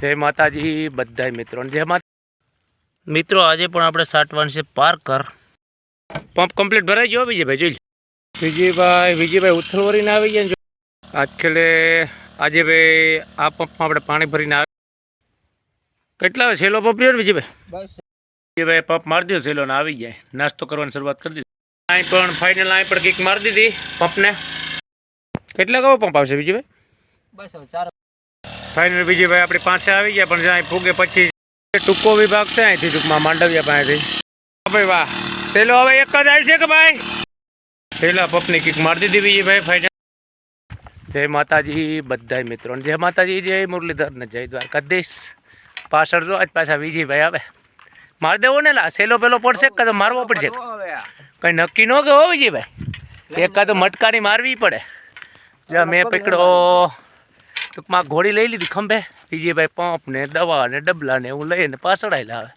જય માતાજી બધાય મિત્રોને જય માતા મિત્રો આજે પણ આપણે સાટવાનું છે પાર્કર. પંપ કમ્પ્લીટ ભરાઈ ગયો વિજયભાઈ જોઈ લો. વિજયભાઈ વિજયભાઈ ઉથલવરીને આવી ગયા ને જો આજકાલે આજે ભાઈ આ પંપમાં આપણે પાણી ભરીને આવે કેટલા છેલ્લો પંપ રહ્યો ને વિજયભાઈ? બસ. વિજયભાઈ પંપ મારી દો છેલ્લો ને આવી જાય નાસ્તો કરવાની શરૂઆત કરી દીધી. અહીં પણ ફાઇનલ અહીં પણ કિક મારી દીધી પંપને. કેટલા કવો પંપ આવશે વિજયભાઈ? બસ ચાર ફાઇનલ બીજી ભાઈ આપણી પાસે આવી ગયા પણ જ્યાં ફૂગે પછી ટૂંકો વિભાગ છે અહીંથી ટૂંકમાં માંડવિયા પાસેથી. ભાઈ વાહ. સેલો હવે એક જ આવી છે કે ભાઈ? સેલા પપની કિક મારી દીધી બીજી ભાઈ ફાઇનલ જય માતાજી બધાય મિત્રોને. જય માતાજી જય મુરલીધર ને જય દ્વારકાધીશ. પાછળ જો આજ પાછા વિજયભાઈ આવે. મારી દેવો ને લા સેલો પેલો પડશે કાં તો મારવો પડશે? કંઈ નક્કી ન કે હો વિજયભાઈ? એકાદ મટકાની મારવી પડે. જ્યાં મેં પકડો ટૂંકમાં ઘોડી લઈ લીધી ખંભે. વિજયભાઈ પંપ ને દવા ને ડબલા ને એવું લઈને પાછળ આવેલા આવે.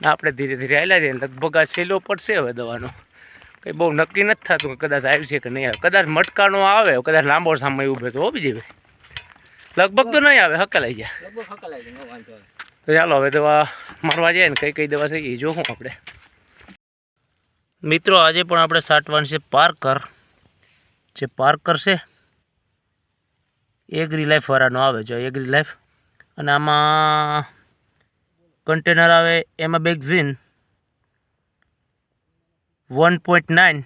ને આપણે ધીરે ધીરે આવેલા જઈએ લગભગ આ સેલો પડશે હવે દવાનો. કંઈ બહુ નક્કી નથી થતું કદાચ આવશે કે નહીં આવે. કદાચ મટકાનો આવે કદાચ લાંબો સમય ઊભે તો વિજયભાઈ લગભગ તો નહીં આવે હકલાઈ જાય. તો ચાલો હવે દવા મારવા જાય ને કઈ કઈ દવા થઈ એ જોવું આપણે. મિત્રો આજે પણ આપણે સાટવાનું છે પાર્કર. જે પાર્કર છે એગ્રી લાઈફ વાળાનો આવે જો એગ્રી લાઈફ અને આમાં કન્ટેનર આવે, એમાં બેગઝીન વન પોઈન્ટ નાઇન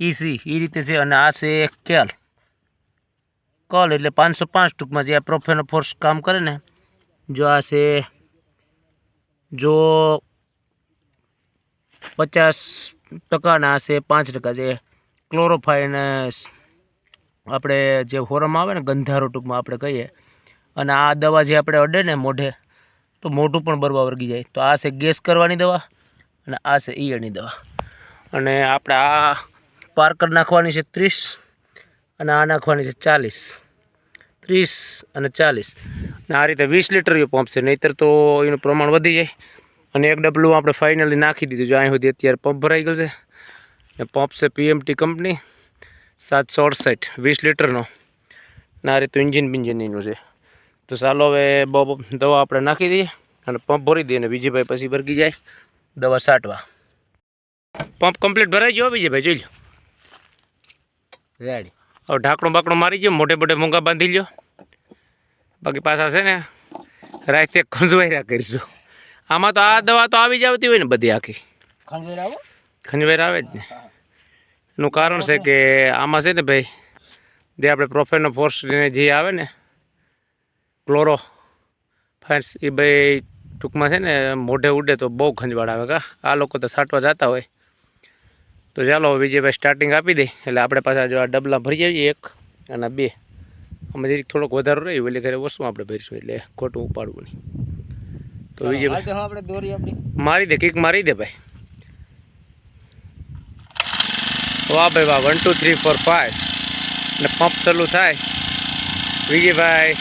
ઇસી એ રીતે છે, અને આ છે કેલ કલ એટલે પાંચસો પાંચ ટૂંકમાં જે આ પ્રોફેનો ફોર્સ કામ કરે ને, જો આ છે, જો પચાસ ટકાના છે પાંચ ટકા જે ક્લોરોફાઈન આપણે જે હોરમ આવે ને ગંધારો ટૂંકમાં આપણે કહીએ, અને આ દવા જે આપણે અડે ને મોઢે, તો મોઢું પણ બરવા વર્ગી જાય. તો આ છે ગેસ કરવાની દવા, અને આ છે ઈયળની દવા. અને આપણે આ પાર્કર નાખવાની છે ત્રીસ, અને આ નાખવાની છે ચાલીસ. ત્રીસ અને ચાલીસ. અને આ રીતે વીસ લીટર એ પંપ છે, નહીંતર તો એનું પ્રમાણ વધી જાય. અને એક ડબલું આપણે ફાઇનલી નાખી દીધું જો અહીં સુધી અત્યારે પંપ ભરાઈ ગયું છે. ને પંપ છે પીએમટી કંપની. સાતસો અડસઠ વીસ લીટરનો. ને રીતે ઇન્જિન બિન્જિન એનું છે. તો ચાલો હવે દવા આપણે નાખી દઈએ અને પંપ ભરી દઈએ અને બીજી ભાઈ પછી ભરગી જાય દવા છાંટવા પંપ કમ્પ્લીટ ભરાઈ ગયો બીજી ભાઈ જોઈ લો રેડી હવે ઢાંકણું બાકણું મારી ગયો મોટે મોટે મૂંગા બાંધી લ્યો. બાકી પાછા છે ને રાતે ખંજવાયરા કરીશું. આમાં તો આ દવા તો આવી જ આવતી હોય ને બધી આખી. ખંજવાયરા આવો ખંજવેર આવે જ ને. એનું કારણ છે કે આમાં છે ને ભાઈ જે આપણે પ્રોફેનો ફોર્સ જે આવે ને ક્લોરો ફાઇન્સ એ ભાઈ ટૂંકમાં છે ને મોઢે ઉડે તો બહુ ખંજવાળ આવે કા. આ લોકો તો સાટવા જતા હોય. તો ચાલો વિજયભાઈ સ્ટાર્ટિંગ આપી દે. એટલે આપણે પાછા જો આ ડબલા ભરી જઈએ એક અને બે. આમાં જરીક થોડોક વધારો રહ્યું એટલે ઘરે ઓછું આપણે ભરીશું એટલે ખોટું ઉપાડવું નહીં. તો વિજયભાઈ મારી દે કિક મારી દે ભાઈ. વાહ ભાઈ વાહ one two three four five અને પંપ ચાલુ થાય. વિજયભાઈ,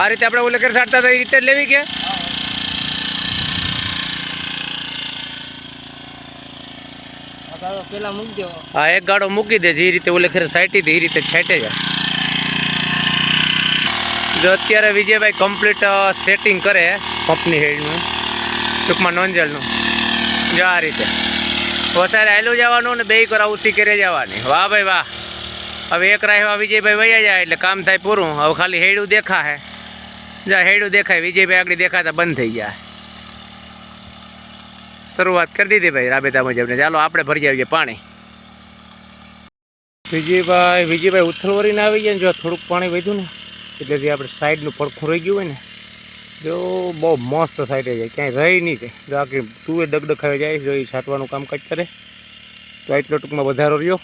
આ રીતે આપણે ઉલ્લેખર સાટતા હતા, એ રીતે જ લેવી કે? હા, એક ગાડો મૂકી દે, જે રીતે ઓલે ખેર સાઈટી એ રીતે છાંટે જાય જો અત્યારે વિજયભાઈ કમ્પ્લીટ સેટિંગ કરે પંપની હેડનું ટૂંકમાં નોંજલનું જો આ રીતે. ઓસારે આયલું જવાનું ને બે કરા ઉસી કરે જવાની. વાહ ભાઈ વાહ. હવે એક રાહવા વિજયભાઈ વૈયા જાય એટલે કામ થાય પૂરું. હવે ખાલી હેડું દેખા હે જા, હેડું દેખાય. વિજયભાઈ આગળ દેખાતા બંધ થઈ જાય શરૂઆત કરી દીધી ભાઈ રાબેતા મુજબને ચાલો આપણે ભરી આવીએ પાણી. વિજયભાઈ વિજયભાઈ ઉથલવરીને આવી ગયા ને જો થોડુંક પાણી વધ્યું ને, એટલે જે આપણે સાઈડનું પડખું રહી ગયું હોય ને જો બહુ મસ્ત સાઈડે જાય ક્યાંય રહી નહીં જાય જો આખી તુએ ડગડખાઈ જાય, જો એ છાંટવાનું કામકાજ કરે. તો એટલો ટૂંકમાં વધારો રહ્યો.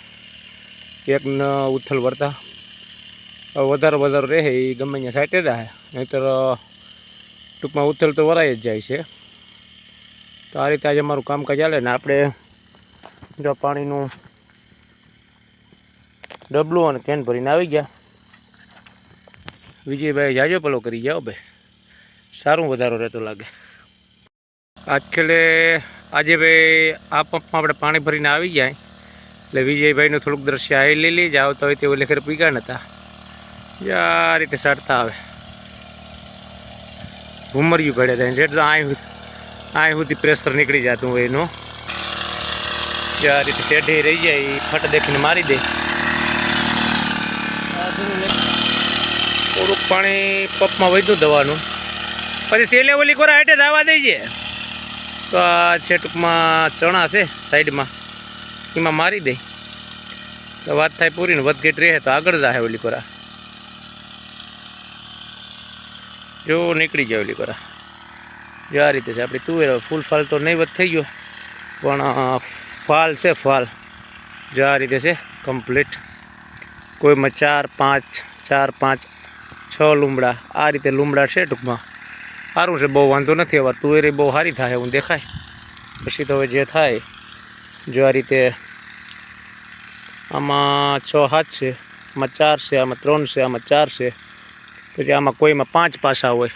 એક ન ઉથલ વળતા વધારો વધારો રહે, એ ગમે ત્યાં સાઈડે રહે. નહીંતર ટૂંકમાં ઉથલ તો વરાય જ જાય છે. તો આ રીતે આજે અમારું કામકાજ ચાલે ને આપણે જો પાણીનું ડબલું અને કેન ભરીને આવી ગયા. વિજયભાઈ જાજો પલો કરી જાઓ ભાઈ. સારું વધારો રહેતો લાગે. આજકાલે આજે ભાઈ આ પંપમાં આપણે પાણી ભરીને આવી જાય એટલે વિજયભાઈનું થોડુંક દ્રશ્ય આવી લઈ લઈ જાવ તો હોય તેવું ઓલે પીગા નતા. જે આ રીતે સારતા આવે. ભૂમર્યું ઘડે થાય. જેટલું અહીં અહીં સુધી પ્રેશર નીકળી જતું હોય એનું. જે આ રીતે ટેઢે રહી જાય, એ ફટ દેખીને મારી દે. થોડુંક પાણી પપમાં વધ્યું દવાનું. પછી સેલે ઓલી કોરા હાટે આવવા દઈએ તો આ છે ટૂંકમાં ચણા છે સાઈડમાં. એમાં મારી દે. તો વાત થાય પૂરી ને વધઘેટ રહે તો આગળ જાય ઓલી કોરા. જો નીકળી જાય ઓલી કોરા. જો આ રીતે છે. આપણી તુવેર ફૂલ ફાલ તો નહીં વધ થઈ ગયો. પણ ફાલ છે ફાલ. જો આ રીતે છે, કમ્પ્લીટ. કોઈમાં ચાર પાંચ ચાર પાંચ, છ લૂમડા. આ રીતે લૂમડા છે ટૂંકમાં. સારું છે, બહુ વાંધો નથી, હવે તુવેરી બહુ સારી થાય, એવું દેખાય. પછી તો હવે જે થાય, જો આ રીતે આમાં છ સાત છે, આમાં ચાર છે, આમાં ત્રણ છે, આમાં ચાર છે, પછી આમાં કોઈમાં પાંચ પાસા હોય.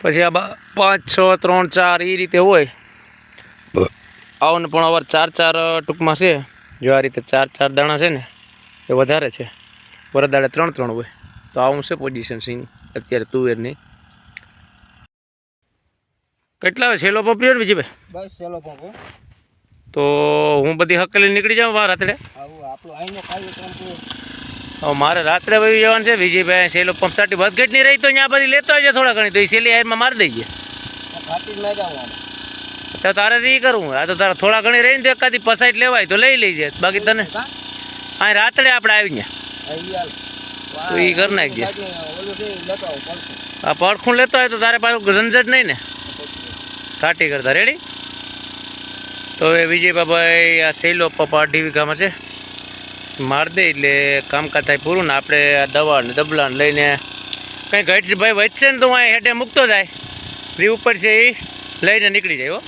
પછી આ પાંચ, છ, ત્રણ, ચાર એ રીતે હોય. આવું પણ અવાર ચાર ચાર ટૂંકમાં છે. જો આ રીતે ચાર ચાર દાણા છે ને, એ વધારે છે. વરદાડે ત્રણ ત્રણ હોય. તો આવું છે પોઝિશન સિંગ અત્યારે તુવેરની કેટલા છેલ્લો પપ્યો ને બીજી ભાઈ? બસ પંપ તો હું બધી હકેલી નીકળી જાઉં વા રાત્રે? મારે રાત્રે ભાઈ જવાનું છે. વિજયભાઈ સેલો પંપ સાટી વધઘટ નહીં રહી તો અહીંયા બધી લેતો આવજે થોડા ઘણી. તો એ સેલી હારમાં મારી દઈએ. ના. તો તારે રી કરવું આ તો તારે થોડા ઘણી રહીને તો એકાદી પસાઈટ લેવાય. તો લઈ લઈજે બાકી તને? હા? અહીં રાત્રે આપણે આવી ગયા. તો એ કરી નાખજે. આ પડખું લેતો હોય તો તારે પાછું ઝંઝટ નહીં ને? કાટી કરતા રેડી તો હવે વિજય બાબાઈ આ સેલો પપ્પા અઢી વીઘામાં છે. માર દે એટલે કામકાજ થાય પૂરું ને આપણે આ દવા ને દબલાને લઈને કંઈ ઘટ ભાઈ વધશે ને તો હું હેઠે મૂકતો જાય. રી ઉપર છે એ લઈને નીકળી જાય હો.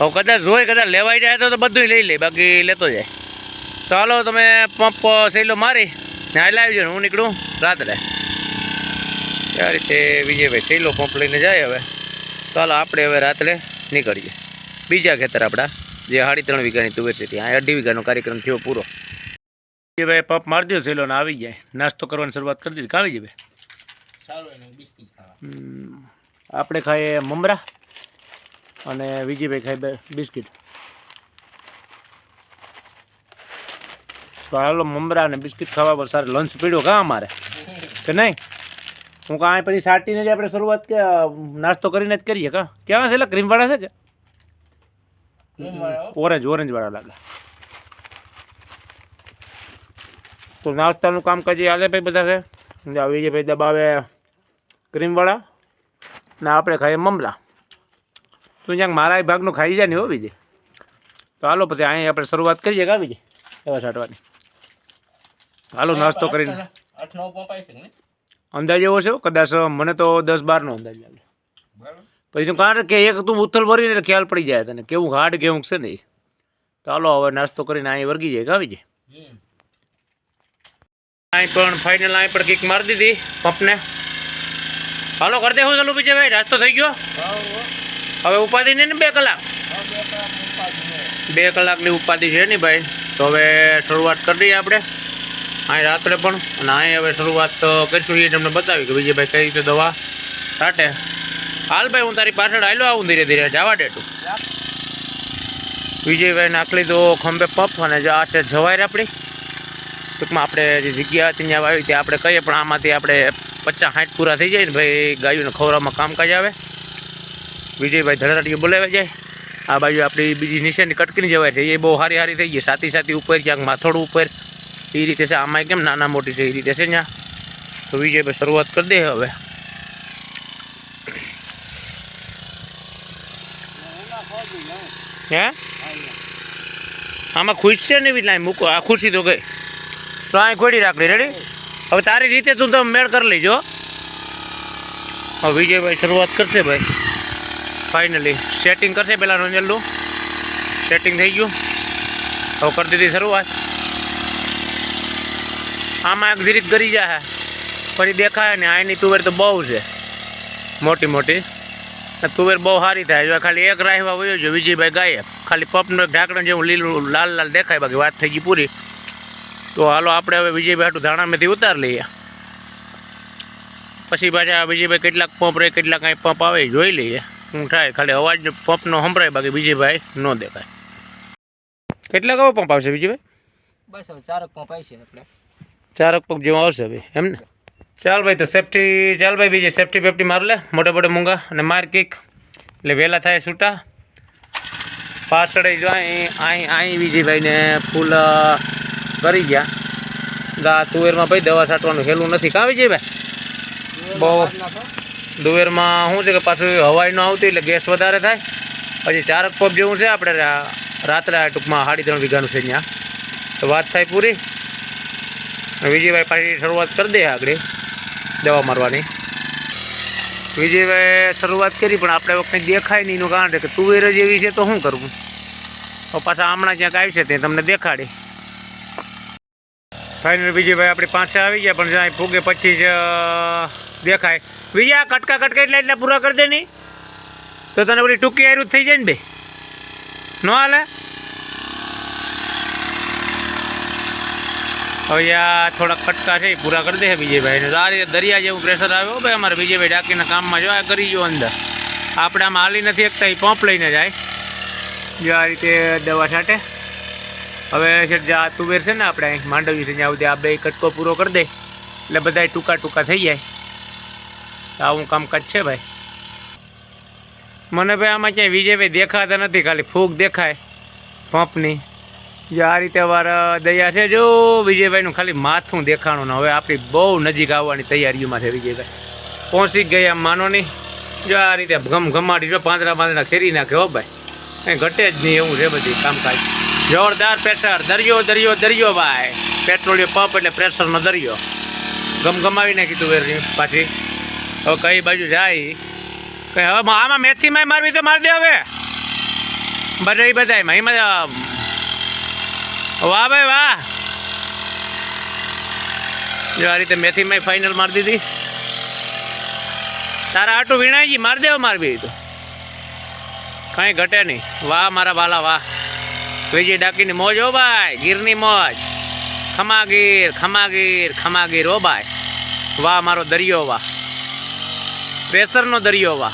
હવે કદાચ જોઈ કદાચ લેવાઈ જાય તો બધું લઈ લે બાકી લેતો જાય. તો હાલો તમે પંપ સહેલો મારી ને હાલ આવી જાઓ ને હું નીકળું રાત્રે. આ રીતે વિજયભાઈ સેલો પંપ લઈને જાય હવે. ચાલો આપણે હવે રાત્રે નીકળીએ. બીજા ખેતર આપણા જે સાડી ત્રણ વીઘાની તુવેર છે ત્યાં. અઢી વીઘાનો કાર્યક્રમ થયો પૂરો. વિજયભાઈ પંપ મારી દો સેલો ને આવી જાય નાસ્તો કરવાની શરૂઆત કરી દીધી. કાવી ભાઈ? બિસ્કિટ આપણે ખાઈએ મમરા અને વિજયભાઈ ખાઈ બે બિસ્કિટ. તો હાલો મમરા અને બિસ્કિટ ખાવા પર સારું. લંચ પીડ્યો કાં અમારે? કે નહીં? હું કાંઈ પછી સાટીને જ આપણે શરૂઆત કે નાસ્તો કરીને જ કરીએ કા? કેવા છે એટલે ક્રીમવાળા છે કે? ઓરેન્જ ઓરેન્જવાળા લાગે. તો નાસ્તાનું કામકાજ એ હાલે ભાઈ બધા છે. આ ભાઈ દબાવે ક્રીમવાળા ને આપણે ખાઈએ મમલા તું જ્યાં મારા ભાગનું ખાઈ જાય ને હો બીજે. તો હાલો પછી અહીં આપણે શરૂઆત કરીએ કે આવી જાય એવા છાંટવાની. હાલો નાસ્તો કરીને. અંદાજ એવો છે કદાચ મને તો દસ બારનો અંદાજ લાગે. બરાબર. પછી કારણ કે એક તું ઉથલ ભરીને એટલે ખ્યાલ પડી જાય તને કેવું હાર્ડ કેવું છે નહીં ચાલો હવે નાસ્તો કરીને અહીં વર્ગી જાય આવી જાય? અહીં પણ ફાઇનલ અહીં પણ કિક મારી દીધી પંપને. હાલો કરી દે હું ચાલુ બીજે ભાઈ નાસ્તો થઈ ગયો. હવે ઉપાધિ નહીં ને બે કલાક? બે કલાકની ઉપાધિ છે. નહીં ભાઈ તો હવે શરૂઆત કરી દઈએ આપણે. અહીં રાત્રે પણ, અને અહીં હવે શરૂઆત કરીશું એ તમને બતાવી કે વિજયભાઈ કઈ રીતે દવા સાટે હાલ ભાઈ, હું તારી પાછળ આવેલો આવું ધીરે ધીરે, જવા દે તું. વિજયભાઈ નાખલી તો ખંભે પફ અને આ છે જવાય આપણી. ટૂંકમાં આપણે જે જગ્યા હતી ત્યાં આવી ત્યાં આપણે કહીએ, પણ આમાંથી આપણે પચાસ સાઠ પૂરા થઈ જાય ને ભાઈ ગાયોને ખવરામાં કામકાજ આવે. વિજયભાઈ ધડાટીઓ બોલાવી જાય આ બાજુ આપણી બીજી નિશાની કટકીની જવાય છે, એ બહુ સારી સારી થઈ ગઈ સાથી સાથી ઉપર, ક્યાંક માથોડું ઉપર. એ રીતે છે. આમાં કેમ નાના મોટી છે? એ રીતે છે ત્યાં તો વિજયભાઈ શરૂઆત કરી દે હવે. હે? આમાં ખુશ છે ને એટલે મૂકો. આ ખુશી તો ગઈ. તો અહીં ખોડી રાખડી. રેડી હવે તારી રીતે તું તમે મેળ કરી લેજો. હવે વિજયભાઈ શરૂઆત કરશે ભાઈ. ફાઇનલી સેટિંગ કરશે પહેલાં રંજલનું સેટિંગ થઈ ગયું. હવે કરી દીધી શરૂઆત. આમાં એક ધીરીક ગરી જાય ફરી દેખાય ને આની તુવેર તો બહુ છે. મોટી મોટી. તુવેર બહુ સારી થાય. જો ખાલી એક રાહવા વયો છે વિજયભાઈ ગાય. ખાલી પપનું એક ઢાંકણ જેવું લીલું, લાલ લાલ દેખાય. બાકી વાત થઈ ગઈ પૂરી. તો હાલો આપણે હવે વિજયભાઈ હાટું ધાણામાંથી ઉતાર લઈએ. પછી પાછા વિજયભાઈ ભાઈ કેટલાક પંપ રહે કેટલા કાંઈ પંપ આવે જોઈ લઈએ. શું થાય? ખાલી અવાજ પંપનો સંભળાય, બાકી વિજયભાઈ ન દેખાય. કેટલા કવો પંપ આવશે વિજયભાઈ? બસ હવે ચારક પંપ આવશે આપણે. ચારક પંપ જેવો આવશે ભાઈ એમ ને? ચાલ ભાઈ તો સેફટી ચાલ ભાઈ બીજી સેફટી બેફટી માર લે મોટે મોટે મૂંગા અને માર કિક. એટલે વહેલા થાય છૂટા પાછળ જો અહીં અહીં અહીં બીજીભાઈને ફૂલ કરી ગયા. ગા તુવેરમાં ભાઈ દવા છાંટવાનું હેલું નથી. કાં વિજયભાઈ? બહુ. દુવેરમાં શું છે કે પાછું હવાઈ ન આવતી એટલે ગેસ વધારે થાય. પછી ચારક પંપ જેવું છે આપણે રાત્રે આ ટૂંકમાં સાડી ત્રણ વીઘાનું છે ત્યાં. તો વાત થાય પૂરી. વિજયભાઈ પાછી શરૂઆત કરી દે આગળ. દવા મારવાની. વિજયભાઈ શરૂઆત કરી, પણ આપણે વખતે દેખાય નહીં. એનું કારણ છે કે તુવેર જ એવી છે તો શું કરવું? પાછા હમણાં ક્યાંક આવી છે તે તમને દેખાડે. ફાઇનલ વિજયભાઈ આપણી પાસે આવી ગયા, પણ જ્યાં ફૂગે પછી જ દેખાય. વિજય કટકા કટકા એટલે એટલા પૂરા કરી દે નહીં તો તને બધી ટૂંકી આયરું થઈ જાય ને બે. ન હાલે? હવે આ થોડાક કટકા છે પૂરા કરી દે વિજયભાઈ ને આ રીતે દરિયા જેવું પ્રેશર આવ્યો ભાઈ, અમારે વિજયભાઈ ડાકીના કામમાં જો કરી ગયો અંદર. આપણે આમાં હાલી નથી એકતા એ પંપ લઈને જાય. જો આ રીતે દવા છાંટે. હવે છે જે તુવેર છે ને આપણે અહીં, માંડવી છે, ત્યાં સુધી આ બે કટકો પૂરો કરી દે. એટલે બધા ટૂંકા ટૂંકા થઈ જાય. આવું કામકાજ છે ભાઈ. મને ભાઈ આમાં ક્યાંય વિજયભાઈ દેખાતા નથી, ખાલી ફૂગ દેખાય, પંપની. આ રીતે વાર દયા છે જો. વિજયભાઈનું ખાલી માથું દેખાણું ને. હવે આપણી બહુ નજીક આવવાની તૈયારીઓમાં છે વિજયભાઈ. પહોંચી ગયા માનો નહીં. જો આ રીતે ગમ ગમાડી જો, પાંદડા પાંદડા ખેરી નાખે હો ભાઈ. કંઈ ઘટે જ નહીં એવું છે બધી કામકાજ. જોરદાર પ્રેશર. દરિયો દરિયો દરિયો ભાઈ. પેટ્રોલિયમ પંપ એટલે પ્રેશરનો દરિયો. ગમ ગમાવીને કીધું વેરની પાછી. હવે કઈ બાજુ જાય? કઈ હવે આમાં મેથીમાં મારવી તો મારી દે હવે. બધા બધામાં એમાં વાહ ભાઈ, વાહ. જો આ રીતે મેથીમાં ફાઇનલ મારી દીધી. તારા આટું વીણાઈજી મારી દેવો મારવી તો. કાંઈ ઘટે નહીં. વાહ, મારા બાલા, વાહ. વિજય ડાકીની મોજ હો ભાઈ, ગીરની મોજ. ખમાગીર ખમાગીર ખમાગીર હો ભાઈ. વાહ, મારો દરિયો વાહ. પ્રેશરનો દરિયો વાહ.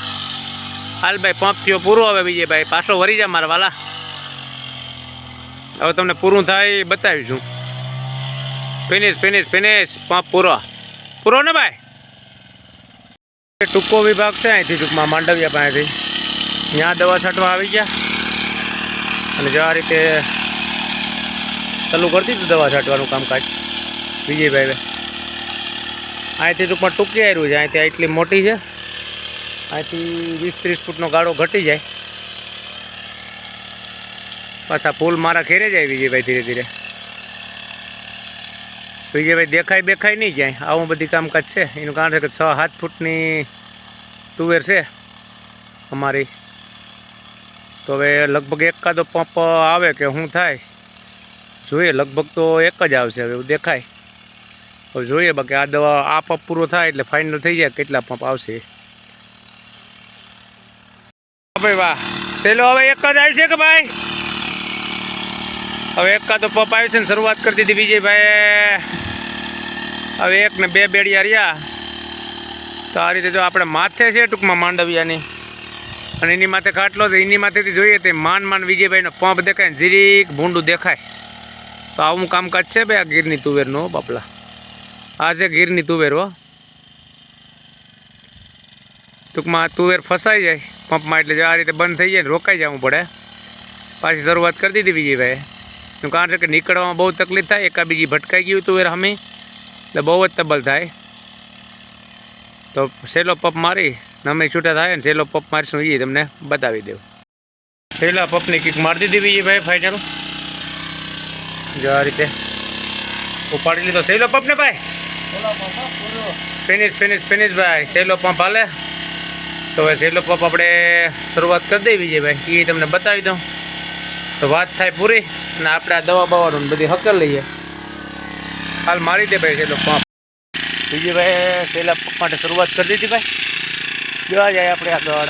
હાલ ભાઈ, પંપ થયો પૂરો હવે વિજયભાઈ. પાછો વરી જા મારા વાલા. હવે તમને પૂરું થાય બતાવીશું ફિનિશ ફિનિશ ફિનિશ પંપ પૂરો. પૂરો ને ભાઈ? ટૂંકો વિભાગ છે, અહીંથી ટૂંકમાં માંડવિયા પાસેથી. ત્યાં દવા છાંટવા આવી ગયા. અને જો આ રીતે ચાલુ કરતી હતું દવા છાંટવાનું કામકાજ. વિજયભાઈ અહીંથી ટૂંકમાં ટૂંકી આવ્યું છે, અહીંથી એટલી મોટી છે. અહીંથી વીસ ત્રીસ ફૂટનો ગાળો ઘટી જાય. પાછા ફૂલ મારા ખેરે જાય વિજયભાઈ ધીરે ધીરે. વિજયભાઈ દેખાય બેખાય નહીં જાય આવું બધી કામકાજ છે. એનું કારણ છે કે છ સાત ફૂટની તુવેર છે અમારી. તો હવે લગભગ એકાદો પંપ આવે કે શું થાય? જોઈએ. લગભગ તો એક જ આવશે હવે, એવું દેખાય. હવે જોઈએ બાકી આ દવા, આ પંપ પૂરો થાય એટલે ફાઇનલ થઈ જાય કેટલા પંપ આવશે. ભાઈ વાહ. સેલો હવે એક જ આવશે કે ભાઈ? હવે એકાદો પંપ આવ્યું છે ને શરૂઆત કરી દીધી વિજયભાઈ હવે એક ને બે બેડિયા રહ્યા. તો આ રીતે જો આપણે માથે છે ટૂંકમાં માંડવિયાની. અને એની માથે ખાટલો છે, એની માથેથી જોઈએ તે માન માન વિજયભાઈનો પંપ દેખાય ને જીરીક ભૂંડું દેખાય. તો આવું કામકાજ છે ભાઈ આ ગીરની તુવેરનું બાપલા. આ છે ગીરની તુવેર હો. ટૂંકમાં તુવેર ફસાઈ જાય પંપમાં, એટલે આ રીતે બંધ થઈ જાય રોકાઈ જવું પડે. પાછી શરૂઆત કરી દીધી વિજયભાઈ એનું કારણ છે કે નીકળવામાં બહુ તકલીફ થાય એકા બીજી ભટકાઈ ગયું હતું એ અમે એટલે બહુ જ તબલ થાય. તો સેલો પપ મારી અમે છૂટા થાય ને સેલો પપ મારીશું એ તમને બતાવી દઉં સેલા પપની કિક મારી દીધી બીજી ભાઈ ફાઇનલ જો આ રીતે ઉપાડી લીધો સેલો પપ ને ભાઈ. ફિનિશ ફિનિશ ફિનિશ ભાઈ. સેલો પંપ હાલે. તો હવે સેલો પંપ આપણે શરૂઆત કરી દઈએ ભાઈ. એ તમને બતાવી દઉં. તો વાત થાય પૂરી અને આપણે આ દવા બવાનું બધી હકર લઈએ. હાલ મારી દે ભાઈ સેલો પંપ. બીજી ભાઈ પહેલાં પંપ માટે શરૂઆત કરી દીધી ભાઈ. જોવા જાય આપણે આ દવા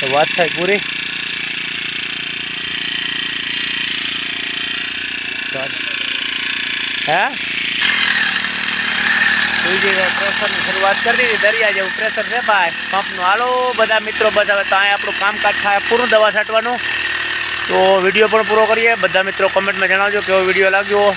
તો વાત થાય પૂરી. હે? ભાઈ પ્રેશરની શરૂઆત કરી દીધી. દરિયા જેવું પ્રેશર છે ભાઈ. પંપનું હાલો, બધા મિત્રો બધા તો અહીંયા આપણું કામકાજ થાય, પૂરું દવા છાંટવાનું. તો વીડિયો પણ પૂરો કરીએ. બધા મિત્રો કમેન્ટમાં જણાવજો કેવો વીડિયો લાગ્યો.